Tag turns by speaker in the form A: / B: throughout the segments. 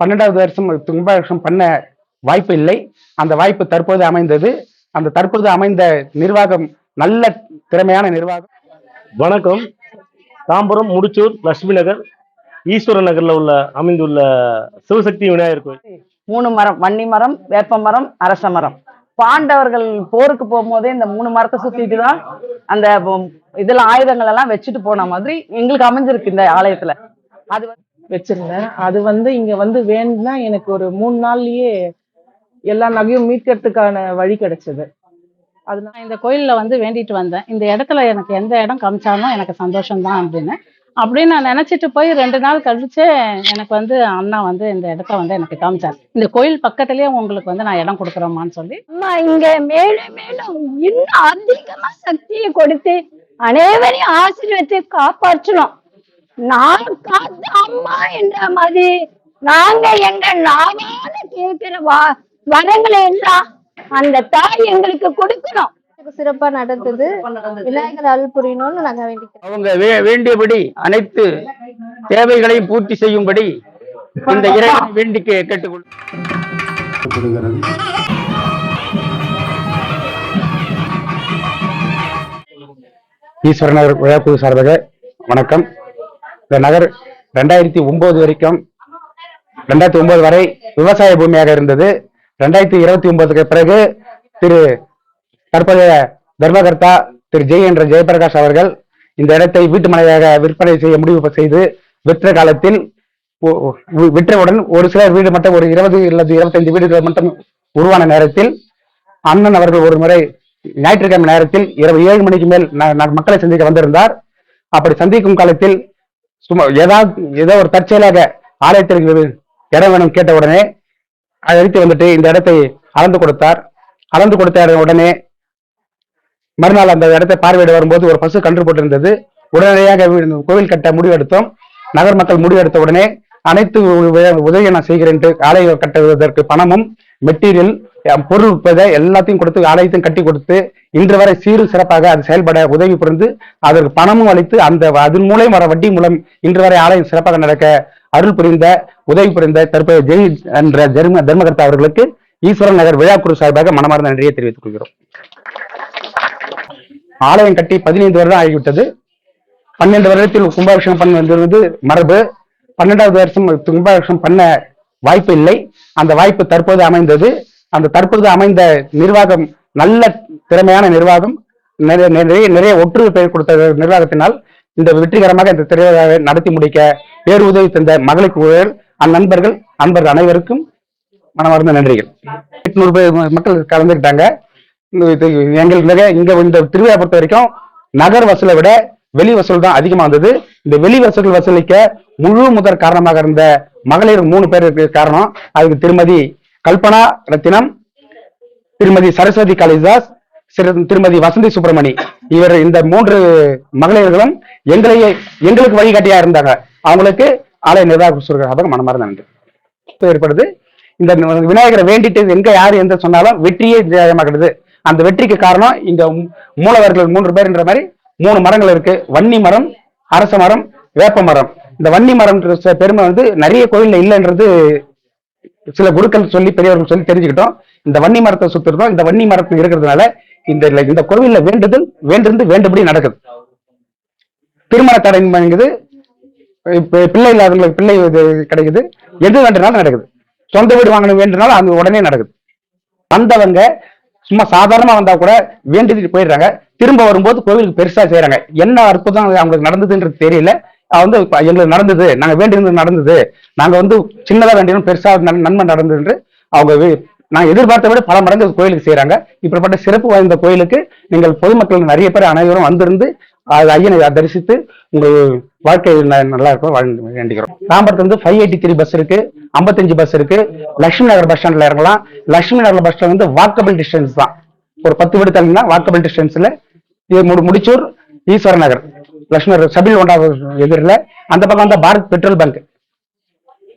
A: பன்னெண்டாவது வருஷம் கும்பாபிஷேகம் பண்ண வாய்ப்பு இல்லை. அந்த வாய்ப்பு தற்போது அமைந்தது. அந்த தற்போது அமைந்த நிர்வாகம் நல்ல திறமையான நிர்வாகம்.
B: வணக்கம். தாம்பரம் முடிச்சூர் லட்சுமி நகர் ஈஸ்வரன் நகர்ல உள்ள அமைந்துள்ள சிவசக்தி விநாயகர் கோயில்.
C: மூணு மரம் வன்னி மரம் வேப்ப மரம் அரச மரம். பாண்டவர்கள் போருக்கு போகும்போதே இந்த மூணு மரத்தை சுத்திட்டு தான் அந்த இதெல்லாம் ஆயுதங்கள் எல்லாம் வச்சுட்டு போன மாதிரி எங்களுக்கு அமைஞ்சிருக்கு இந்த ஆலயத்துல. அது வந்து
D: வச்சிருந்தேன். அது வந்து இங்க வந்து வேணும்னா எனக்கு ஒரு மூணு நாள்லயே எல்லா நகையும் மீட்கிறதுக்கான வழி கிடைச்சது. அதனால
E: நான் இந்த கோயில்ல வந்து வேண்டிட்டு வந்தேன். இந்த இடத்துல எனக்கு எந்த இடம் காமிச்சாலும் எனக்கு சந்தோஷம்தான் அப்படின்னு. அப்படின்னு நான் நினைச்சிட்டு போய் ரெண்டு நாள் கழிச்சு எனக்கு வந்து அண்ணா வந்து இந்த இடத்த வந்து எனக்கு காமிச்சார். இந்த கோயில் பக்கத்துலயே உங்களுக்கு வந்து நான் இடம் கொடுக்குறோமான்னு சொல்லி.
F: அம்மா இங்க மேலும் மேலும் இன்னும் அதிகமா சக்தியை கொடுத்து அனைவரையும் ஆசீர்வதித்து காப்பாற்றணும். நான் காத்த அம்மா என்ற மாதிரி. நாங்க எங்க நாவால கேட்கிற வா வரங்களை எல்லாம் அந்த தாய் எங்களுக்கு கொடுக்கணும்.
G: சிறப்பா நடந்தது. விநாயகர் அருள் புரியணும்னு நாங்க வேண்டிக்கிறோம்.
A: அவங்க வேண்டியபடி அனைத்து தேவைகளையும் பூர்த்தி செய்யும்படி இந்த இறைவனை வேண்டி கே- கேட்டுக்கொள் ஈஸ்வர நகர் விழாக்குழு சார்பாக வணக்கம். இந்த நகர் ரெண்டாயிரத்தி ஒன்பது வரைக்கும் ரெண்டாயிரத்தி ஒன்பது வரை விவசாய பூமியாக இருந்தது. ரெண்டாயிரத்தி இருபத்தி ஒன்பதுக்கு பிறகு திரு தற்போதைய தர்மகர்த்தா திரு ஜெய் என்ற ஜெயபிரகாஷ் அவர்கள் இந்த இடத்தை வீட்டு மனையாக விற்பனை செய்ய முடிவு செய்து விற்ற காலத்தில் விற்றவுடன் ஒரு சிலர் வீடு மட்டும் ஒரு இருபது அல்லது இருபத்தைந்து வீடுகள் மட்டும் உருவான நேரத்தில் அண்ணன் அவர்கள் ஒரு முறை ஞாயிற்றுக்கிழமை நேரத்தில் இரவு ஏழு மணிக்கு மேல் மக்களை சந்திக்க வந்திருந்தார். அப்படி சந்திக்கும் காலத்தில் சும்மா ஏதாவது ஏதோ ஒரு தற்செயலாக ஆலயத்திற்கு இடம் வேணும் கேட்ட உடனே அழைத்து வந்துட்டு இந்த இடத்தை அளந்து கொடுத்தார். அளந்து கொடுத்த உடனே மறுநாள் அந்த இடத்தை பார்வையிட வரும்போது ஒரு பசு கன்று போட்டிருந்தது. உடனடியாக கோவில் கட்ட முடிவெடுத்தோம். நகர் மக்கள் முடிவெடுத்த உடனே அனைத்து உதவியை நான் செய்கிறேன் ஆலயம் கட்டுவதற்கு பணமும் மெட்டீரியல் பொருள் உட்பட எல்லாத்தையும் கொடுத்து ஆலயத்தையும் கட்டி கொடுத்து இன்று வரை சீரும் சிறப்பாக அது செயல்பட உதவி புரிந்து அதற்கு பணமும் அளித்து அந்த அதன் மூலம் வர வட்டி மூலம் இன்று வரை ஆலயம் சிறப்பாக நடக்க அருள் புரிந்த உதவி புரிந்த தற்போது ஜெய் என்ற தர்ம தர்மகர்த்தா அவர்களுக்கு ஈஸ்வரன் நகர் விழாக்குழு சார்பாக மனமார்ந்த நன்றியை தெரிவித்துக் கொள்கிறோம். ஆலயம் கட்டி பதினைந்து வருடம் ஆகிவிட்டது. பன்னெண்டு வருடத்தில் கும்பாபிஷேகம் பண்ணி வந்திருந்தது மரபு. பன்னெண்டாவது வருஷம் கும்பாபிஷேகம் பண்ண வாய்ப்பு இல்லை. அந்த வாய்ப்பு தற்போது அமைந்தது. அந்த தற்போது அமைந்த நிர்வாகம் நல்ல திறமையான நிர்வாகம் நிறைய நிறைய நிறைய ஒற்றுமை கொடுத்த நிர்வாகத்தினால் இந்த வெற்றிகரமாக இந்த திருவிழாவை நடத்தி முடிக்க பேருதவி தந்த மகளிர் குழுவில் அந்நண்பர்கள் அன்பர்கள் அனைவருக்கும் மனமார்ந்த நன்றிகள். எட்நூறு பேர் மக்கள் கலந்துக்கிட்டாங்க. இது எங்களுக்கு மிக இங்க இந்த திருவிழா பொறுத்த வரைக்கும் நகர் வசூலை விட வெளி வசூல் தான் அதிகமாக இருந்தது இந்த வெளி வசூல் வசூலிக்க முழு முதற் காரணமாக இருந்த மகளிர் மூணு பேர் காரணம் அதுக்கு திருமதி கல்பனா ரத்தினம் திருமதி சரஸ்வதி காளிதாஸ் திருமதி வசந்தி சுப்பிரமணி. இவர் இந்த மூன்று மகளிர்களும் எங்களையே எங்களுக்கு வழிகாட்டியா இருந்தாங்க. அவங்களுக்கு ஆலய நிர்வாக சார்பாக மனமார்ந்த நன்றி. ஏற்படுது. இந்த விநாயகரை வேண்டிட்டு எங்க யார் எந்த சொன்னாலும் வெற்றியே ஜெயமாகிறது அந்த வெற்றிக்கு காரணம் இங்க மூலவர்கள் மூன்று பேர்ன்ற மாதிரி மூணு மரங்கள் இருக்கு. வன்னி மரம் அரச மரம் வேப்ப மரம். இந்த வன்னி மரம்ன்ற பெருமை வந்து நிறைய கோயில்ல இல்லைன்றது சில குருக்கள் சொல்லி பெரியவர்கள் சொல்லி தெரிஞ்சுக்கிட்டோம். இந்த வன்னி மரத்தை சுத்துறதும் இந்த வன்னி மரத்தில் இருக்கிறதுனால இந்த இந்த கோவில்ல வேண்டுதல் வேண்டிருந்து வேண்டுபடி நடக்குது. திருமண தடைங்கிறது இப்ப பிள்ளை இல்லாதவங்களுக்கு பிள்ளை இது கிடைக்குது. எது வேண்டுனாலும் நடக்குது. சொந்த வீடு வாங்கணும் வேண்டுனாலும் அது உடனே நடக்குது. வந்தவங்க சும்மா சாதாரணமா வந்தா கூட வேண்டிட்டு போயிடுறாங்க. திரும்ப வரும்போது கோவிலுக்கு பெருசா செய்யறாங்க என்ன அற்புதம் அவங்களுக்கு நடந்ததுன்றது தெரியல. வந்து எங்களுக்கு நடந்தது. நாங்க வேண்டியிருந்தது நடந்தது. நாங்க வந்து சின்னதா வேண்டியதும் பெருசா நன்மை நடந்தது என்று அவங்க நான் எதிர்பார்த்த விட பல மடங்கு கோயிலுக்கு செய்யறாங்க இப்படிப்பட்ட சிறப்பு வாய்ந்த கோயிலுக்கு நீங்கள் பொதுமக்கள் நிறைய பேர் அனைவரும் வந்திருந்து அது ஐயனை தரிசித்து உங்கள் வாழ்க்கை ந- நல்லா இருக்கும் வேண்டிக்கிறோம். தாம்பரத்துல இருந்து ஃபைவ் எயிட்டி த்ரீ பஸ் இருக்கு. ஐம்பத்தஞ்சு பஸ் இருக்கு. லட்சுமி நகர் பஸ் ஸ்டாண்ட்ல இறங்கலாம். லட்சுமி நகர் பஸ் ஸ்டாண்ட் வந்து வாக்கபிள் டிஸ்டன்ஸ் தான். ஒரு பத்து வீடு தள்ளினா வாக்கபிள் டிஸ்டன்ஸ்ல இது முடிச்சூர் ஈஸ்வர நகர். லட்சுமி நகர் சபில் ஒன்றாவது எதிரில். அந்த பக்கம் வந்து பாரத் பெட்ரோல் பங்க்.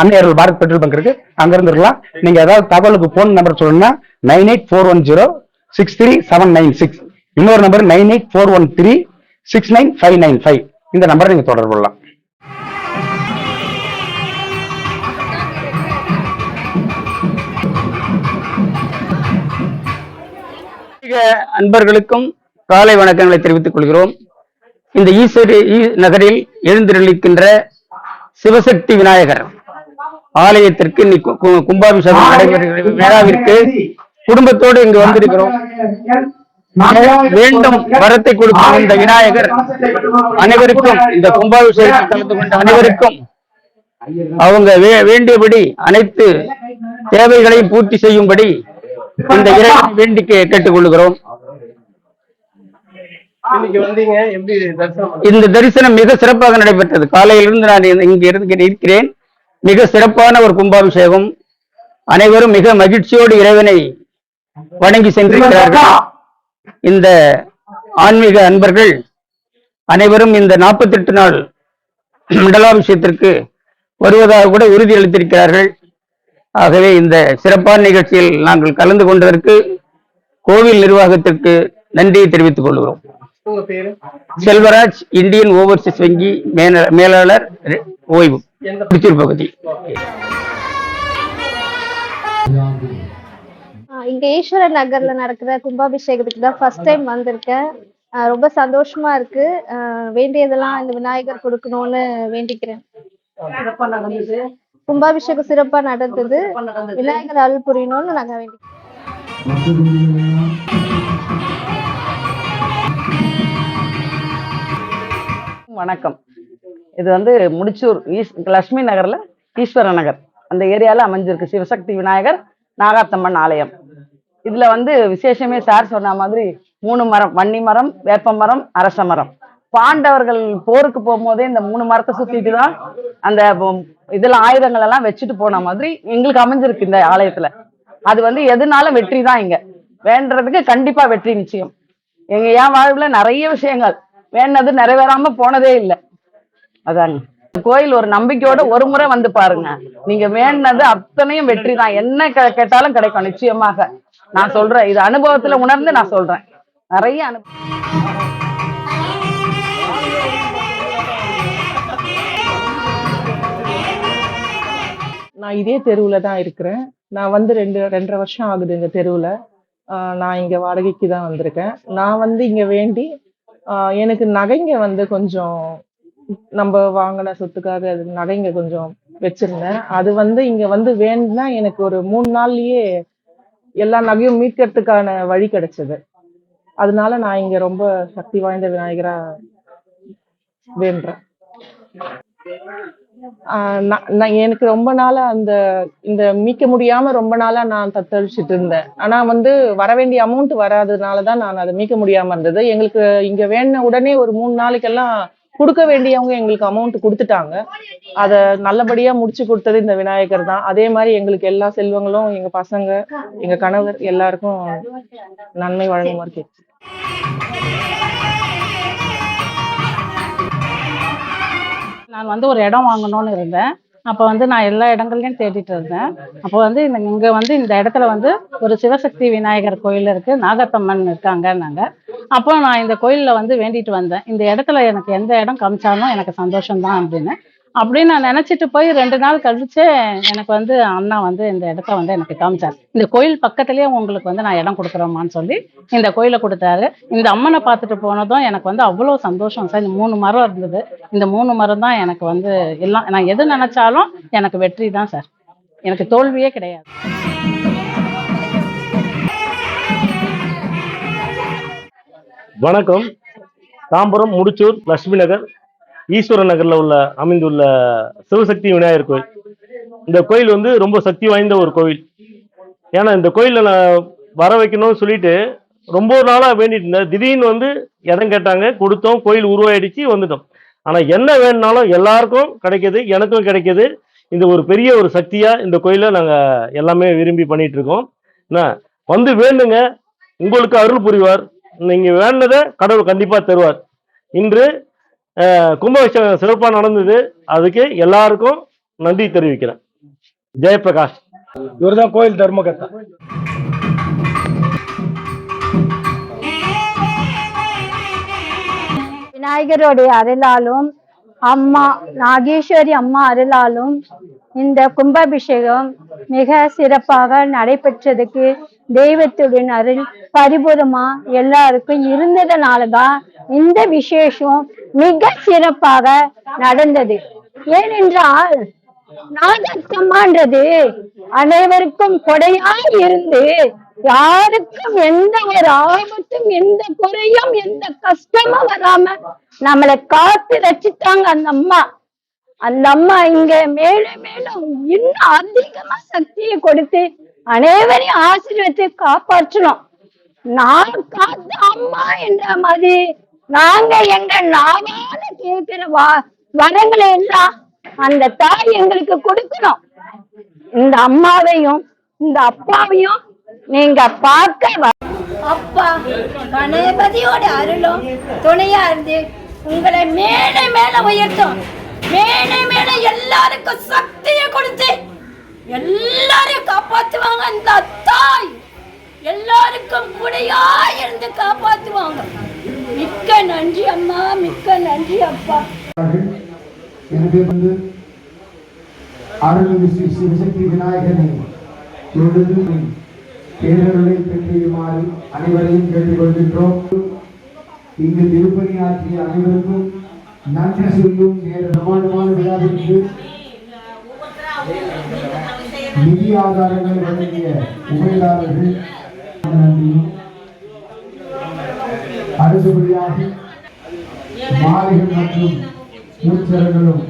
A: அன்னையர்கள் பாரத் பெட்ரோல் பங்க் இருக்கு. அங்க இருந்து இருக்கலாம் நீங்க ஏதாவது தகவலுக்கு போன் நம்பர் சொல்லணும்னா nine eight four one zero six three seven nine six. இன்னொரு number nine eight four one three six nine five nine five. இந்த நம்பரை நீங்க தொடர்பு கொள்ளலாம்.
H: அன்பர்களுக்கும் காலை வணக்கங்களை தெரிவித்துக் கொள்கிறோம். இந்த ஈஸ்வரி நகரில் எழுந்திருக்கின்ற சிவசக்தி விநாயகர் ஆலயத்திற்கு இன்னைக்கு கும்பாபிஷேகம் நடைபெறுகிற விழாவிற்கு குடும்பத்தோடு இங்கு வந்திருக்கிறோம். வேண்டும் வரத்தை கொடுக்கும் இந்த விநாயகர். அனைவருக்கும் இந்த கும்பாபிஷேகத்தில் கலந்து கொண்ட அனைவருக்கும் அவங்க வேண்டியபடி அனைத்து தேவைகளையும் பூர்த்தி செய்யும்படி இந்த இறைவனை வேண்டி கே- கேட்டுக்கொள்கிறோம்
B: இன்னைக்கு வந்தீங்க எப்படி தரிசனம்? பண்ணீங்க?
H: இந்த தரிசனம் மிக சிறப்பாக நடைபெற்றது. காலையிலிருந்து நான் இங்கு இருந்து இருக்கிறேன். மிக சிறப்பான ஒரு கும்பாபிஷேகம். அனைவரும் மிக மகிழ்ச்சியோடு இறைவனை வணங்கி சென்றிருக்கிறார்கள். இந்த ஆன்மீக அன்பர்கள் அனைவரும் இந்த 48 நாள் மண்டலாபிஷேகத்திற்கு வருவதாக கூட உறுதியளித்திருக்கிறார்கள். ஆகவே இந்த சிறப்பான நிகழ்ச்சியில் நாங்கள் கலந்து கொண்டதற்கு கோவில் நிர்வாகத்திற்கு நன்றியை தெரிவித்துக் கொள்கிறோம்.
B: உங்க பேரு
H: செல்வராஜ் இந்தியன் ஓவர்சீஸ் வங்கி மேல- மேலாளர் ஓய்வு. திருச்சூர் பகுதி.
G: இங்க ஈஸ்வரர் நகர்ல நடக்கிற கும்பாபிஷேகத்துக்கு தான் ஃபர்ஸ்ட் டைம் வந்திருக்கேன். ரொம்ப சந்தோஷமா இருக்கு. வேண்டியதெல்லாம் இந்த விநாயகர் கொடுக்கணும்னு வேண்டிக்கிறேன். கும்பாபிஷேகம் சிறப்பா நடந்தது. விநாயகர் அருள் புரியணும்னு நாங்க வேண்டிக்கிறோம்
C: வணக்கம். இது வந்து முடிச்சூர் ஈஸ் லட்சுமி நகர்ல ஈஸ்வர நகர். அந்த ஏரியால அமைஞ்சிருக்கு. சிவசக்தி விநாயகர் நாகாத்தம்மன் ஆலயம். இதுல வந்து விசேஷமே சார் சொன்ன மாதிரி மூணு மரம் வன்னி மரம் வேப்ப மரம் அரச மரம். பாண்டவர்கள் போருக்கு போகும்போதே இந்த மூணு மரத்தை சுத்திட்டு தான் அந்த பொ- இதுல ஆயுதங்கள் எல்லாம் வச்சுட்டு போன மாதிரி எங்களுக்கு அமைஞ்சிருக்கு இந்த ஆலயத்துல. அது வந்து எதுனாலும் வெற்றி தான் இங்க. வேண்டதுக்கு கண்டிப்பா வெற்றி நிச்சயம். எங்க என் வாழ்வுல நிறைய விஷயங்கள். வேண்டது நிறைவேறாம போனதே இல்லை. அதாங்க. கோயில் ஒரு நம்பிக்கையோட ஒரு முறை வந்து பாருங்க. நீங்க வேண்டது அத்தனையும் வெற்றி தான் என்ன கே- கேட்டாலும் கிடைக்கும் நிச்சயமாக. நான் சொல்றேன். இது அனுபவத்துல உணர்ந்து நான் சொல்றேன். நிறைய அனுபவம்
D: நான் இதே தெருவில் தான் இருக்கிறேன். நான் வந்து ரெண்டு ரெண்டரை வருஷம் ஆகுது இந்த தெருவில். நான் இங்கே வாடகைக்கு தான் வந்திருக்கேன். நான் வந்து இங்கே வேண்டி எனக்கு நகைங்க வந்து கொஞ்சம் நம்ம வாங்கின சொத்துக்காக அது நகைங்க கொஞ்சம் வச்சிருந்தேன். அது வந்து இங்கே வந்து வேணும்னா எனக்கு ஒரு மூணு நாள்லயே எல்லா நகையும் மீட்கிறதுக்கான வழி கிடைச்சது. அதனால நான் இங்க ரொம்ப சக்தி வாய்ந்த விநாயகரா வேண்டுறேன். எனக்கு ரொம்ப நாளா அந்த இந்த மீட்க முடியாம ரொம்ப நாளா நான் தத்தளிச்சுட்டு இருந்தேன். ஆனா வந்து வர வேண்டிய அமௌண்ட் வராததுனாலதான் நான் அதை மீட்க முடியாம இருந்தது. எங்களுக்கு இங்க வேணுன உடனே ஒரு மூணு நாளைக்கெல்லாம் கொடுக்க வேண்டியவங்க எங்களுக்கு அமௌண்ட் கொடுத்துட்டாங்க. அதை நல்லபடியா முடிச்சு கொடுத்தது இந்த விநாயகர் தான். அதே மாதிரி எங்களுக்கு எல்லா செல்வங்களும் எங்க பசங்க எங்க கணவர் எல்லாருக்கும் நன்மை வழங்குமாறு கேட்டு
E: நான் வந்து ஒரு இடம் வாங்கணும்னு இருந்தேன். அப்போ வந்து நான் எல்லா இடங்கள்லையும் தேடிட்டு இருந்தேன். அப்போ வந்து இந்த இங்கே வந்து இந்த இடத்துல வந்து ஒரு சிவசக்தி விநாயகர் கோயில் இருக்கு. நாகத்தம்மன் இருக்காங்கன்னாங்க. அப்போ நான் இந்த கோயிலில் வந்து வேண்டிட்டு வந்தேன். இந்த இடத்துல எனக்கு எந்த இடம் காமிச்சாலும் எனக்கு சந்தோஷம்தான் அப்படின்னு. அப்படின்னு நான் நினச்சிட்டு போய் ரெண்டு நாள் கழிச்சு எனக்கு வந்து அண்ணா வந்து இந்த இடத்த வந்து எனக்கு காமிச்சார். இந்த கோயில் பக்கத்துலேயே உங்களுக்கு வந்து நான் இடம் கொடுக்குறோமான்னு சொல்லி இந்த கோயிலை கொடுத்தாரு. இந்த அம்மனை பார்த்துட்டு போனதும் எனக்கு வந்து அவ்வளோ சந்தோஷம் சார். இந்த மூணு மரம் இருந்தது. இந்த மூணு மரம் தான் எனக்கு வந்து எல்லாம் நான் எது நினைச்சாலும் எனக்கு வெற்றி தான் சார். எனக்கு தோல்வியே கிடையாது.
B: வணக்கம். தாம்பரம் முடிச்சூர் லட்சுமி நகர். ஈஸ்வர நகர்ல உள்ள அமைந்துள்ள சிவசக்தி விநாயகர் கோயில். இந்த கோயில் வந்து ரொம்ப சக்தி வாய்ந்த ஒரு கோயில் ஏன்னா இந்த கோயிலில் நான் வர வைக்கணும்னு சொல்லிட்டு ரொம்ப நாளா வேண்டிட்டு இருந்தேன். திடீர்னு வந்து இடம் கேட்டாங்க கொடுத்தோம் கோயில் உருவாயிடுச்சு வந்துட்டோம். ஆனா என்ன வேணும்னாலும் எல்லாருக்கும் கிடைக்குது எனக்கும் கிடைக்குது. இந்த ஒரு பெரிய ஒரு சக்தியா இந்த கோயிலை நாங்க எல்லாமே விரும்பி பண்ணிட்டு இருக்கோம். என்ன? வந்து வேண்டுங்க. உங்களுக்கு அருள் புரிவார். நீங்க வேண்டதை கடவுள் கண்டிப்பா தருவார். இன்று கும்பாபிஷேகம் சிறப்பாக நடந்தது. அதுக்கு எல்லாருக்கும் நன்றி தெரிவிக்கிறேன். ஜெயபிரகாஷ்.
A: இவர்தான் கோயில் தர்மகர்த்தா.
F: விநாயகருடைய அருளாலும் அம்மா நாகேஸ்வரி அம்மா அருளாலும் இந்த கும்பாபிஷேகம் மிக சிறப்பாக நடைபெற்றதுக்கு தெய்வத்துடன் அருள் பரிபூரமா எல்லாருக்கும் இருந்ததுனாலதான் இந்த விசேஷம் மிக சிறப்பாக நடந்தது. ஏனென்றால் நாதத்தம்மான்றது அனைவருக்கும் கொடையாய் இருந்து யாருக்கும் எந்த ஒரு ஆபத்தும் எந்த குறையும் எந்த கஷ்டமும் வராம நம்மளை காத்து ரசித்தாங்க அந்த அம்மா. அந்த அம்மா இங்க மேலும் மேலும் இன்னும் அதிகமா சக்தியை கொடுத்து அனைவரையும் ஆசீர்வத்தை காப்பாற்றணும். நான் காத்த அம்மா என்ற மாதிரி நாங்க எங்க நாவால கேட்கிற வா வரங்களை எல்லாம் அந்த தாய் எங்களுக்கு கொடுக்கணும். இந்த அம்மாவையும் இந்த அப்பாவையும் நீங்க பார்க்க வ- அப்பா கணபதியோட அருளும் துணையா இருந்து உங்களை மேலே மேல உயர்த்தும். மேலே மேல எல்லாருக்கும் சக்தியை கொடுத்து எல்லாரையும் காப்பாத்துவாங்க இந்த தாய். எல்லாருக்கும் கூடையா இருந்து காப்பாத்துவாங்க. மிக்க நன்றி அம்மா மிக்க நன்றி அப்பா.
I: எனவே வந்து சிவசக்தி விநாயகனை தொழுது பேரருளை பெற்றிடுமாறு அனைவரையும் கேட்டுக்கொள்கின்றோம். இங்கு திருப்பணி ஆற்றிய அனைவருக்கும் நன்றி சொல்லும் பிரமாண்டமான விழாவிற்கு நிதி ஆதாரங்கள் வழங்கிய உபயதாரர்கள் நன்றியும் அடுத்தபடியாக மாலைகள் மற்றும் மூச்சரங்களும்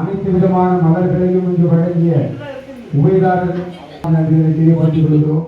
I: அனைத்து விதமான மலர்களையும் இங்கு வழங்கிய உபயதாரர்கள் நன்றிகளை தெரியப்படுத்திக் கொள்கிறோம்.